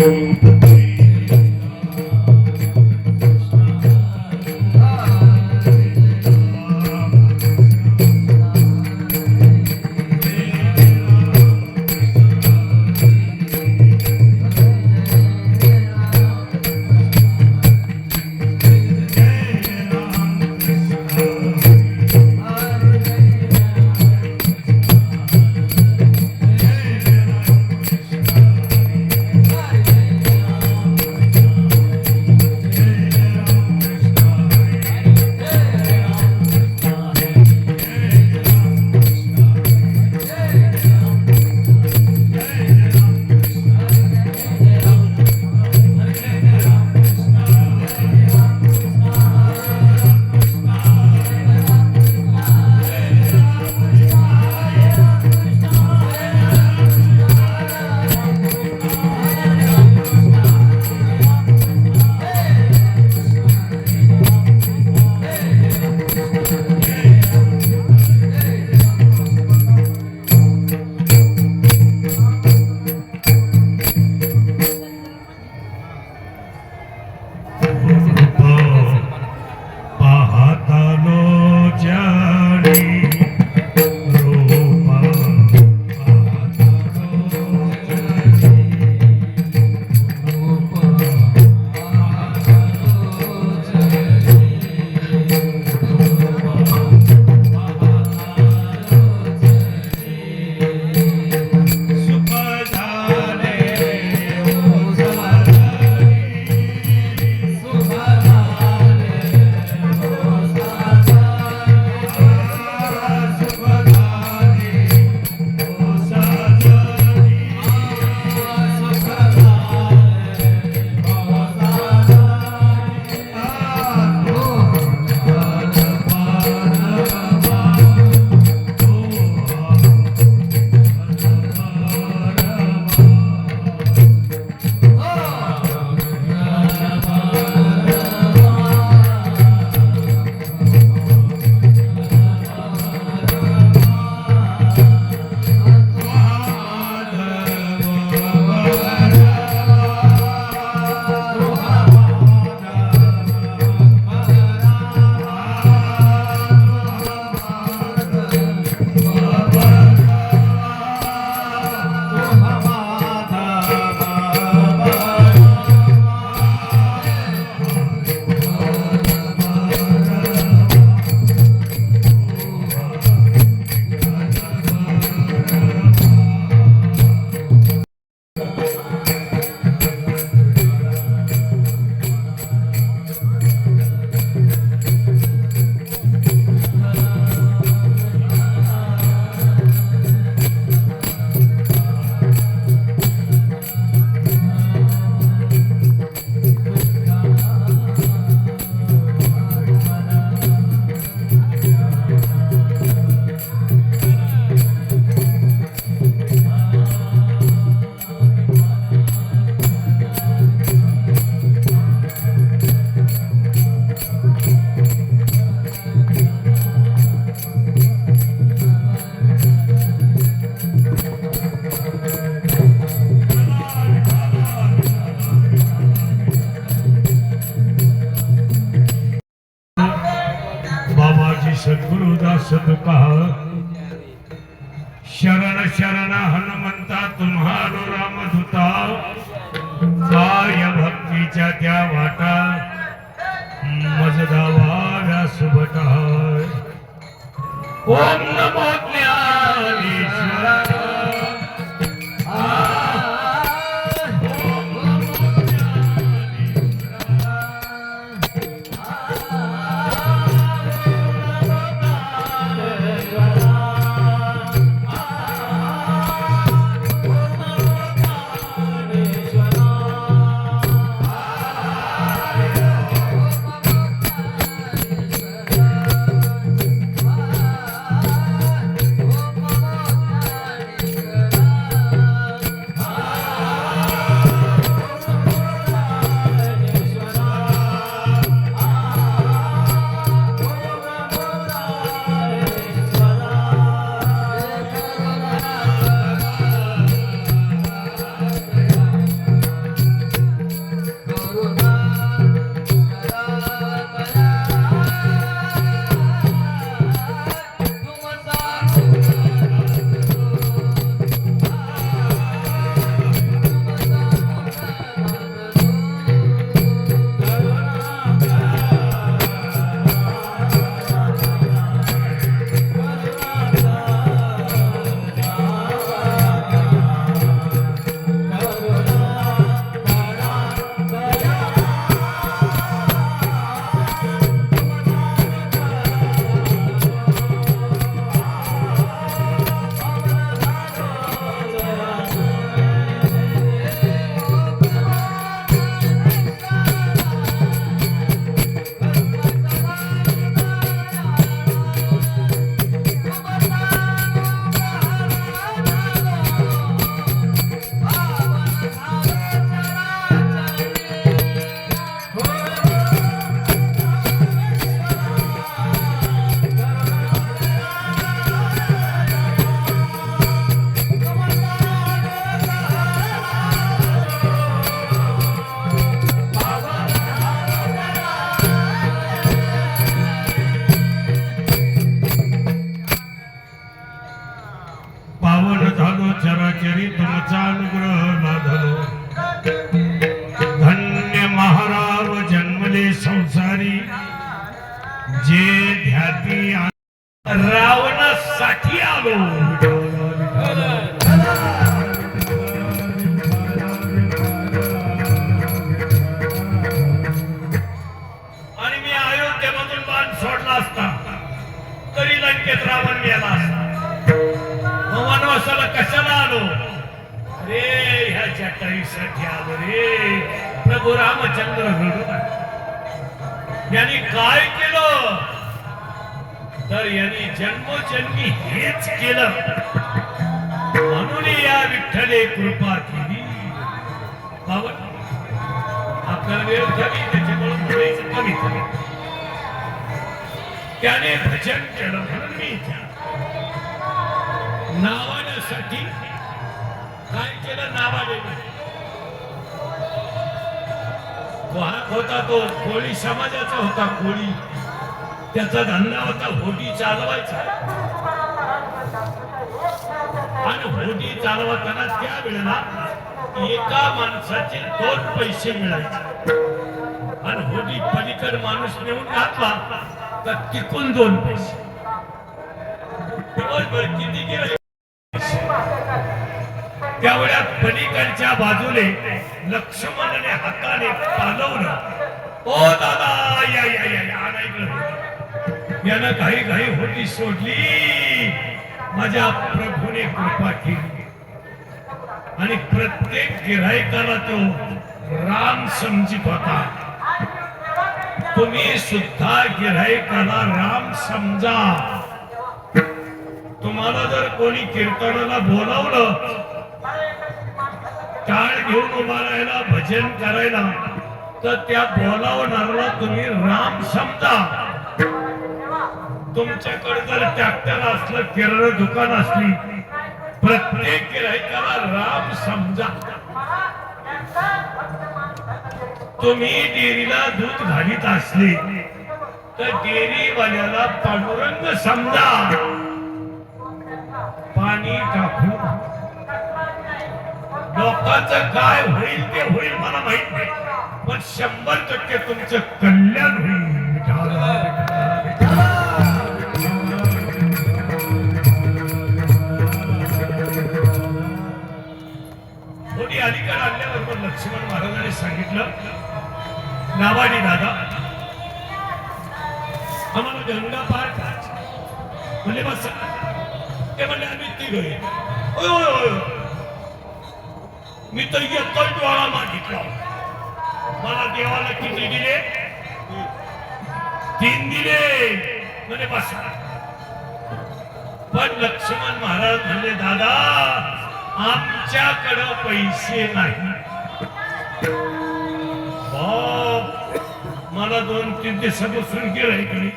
Thank you. शरण हनुमंता तुम्हारो धुता काय भक्तीच्या त्या वाटा मजदावा व्यासुभटा ओम नमो ग्रह नाधलो धन्य महाराव जन्मले संसारी। जे ध्याती रावणासाठी आलो. जटाईसाठी आलो रे. प्रभू रामचंद्र यांनी काय केलं? तर यांनी जन्मोजन्मी हेच केलं. म्हणून या विठ्ठले कृपा केली. आपल्याला वेळ कमी त्याच्यामुळे बोलायचं कमी कमी त्याने भजन केलं म्हणून मी इथे होता तो कोळी समाजाचा होता कोळी त्याचा धंदा होता होडी चालवायचा. आणि होडी चालवताना त्या वेळेला एका माणसाचे दोन पैसे मिळायचे. आणि होडी पलीकड माणूस नेऊन घातला तर टिकून दोन पैसे. दिवसभर किती गेले? त्यावेळेला पलीकडच्या बाजूने लक्ष्मणने हाताने पालवलं. ओ दादा या या या या यानं घाई घाई होती सोडली. माझ्या प्रभूने कृपा केली. आणि प्रत्येक गिरायकाला तो राम समजित होता. तुम्ही सुद्धा गिरायकाला राम समजा. तुम्हाला जर कोणी कीर्तनाला बोलावलं टाळ घेऊन उभा राहायला भजन करायला. तर त्या बोलावणाऱ्याला तुम्ही राम समजा. तुमच्याकडे जर ट्रॅक्टर असलं किराणा दुकान असली प्रत्येक गिरायकाला राम समजा. तुम्ही डेअरीला दूध घालीत असले तर डेअरीवाल्याला पांडुरंग समजा. पाणी टाकून लोकांचं काय होईल ते होईल मला माहीत नाही. पण शंभर टक्के तुमचं कल्याण होईल. थोडी अलीकडे आणल्याबरोबर लक्ष्मण महाराजांनी सांगितलं नावाडी दादा आम्हाला गंगा पार करायची म्हणजे बस. ते म्हणले आम्ही तिघ होय होय होय मी तर एकच डोळा मागितला. मला देवाला किती दिले? तीन दिले. म्हणे बस. पण लक्ष्मण महाराज म्हणले दादा आमच्याकडं पैसे नाही. मला दोन तीन दिवसापासून गेलं इकडे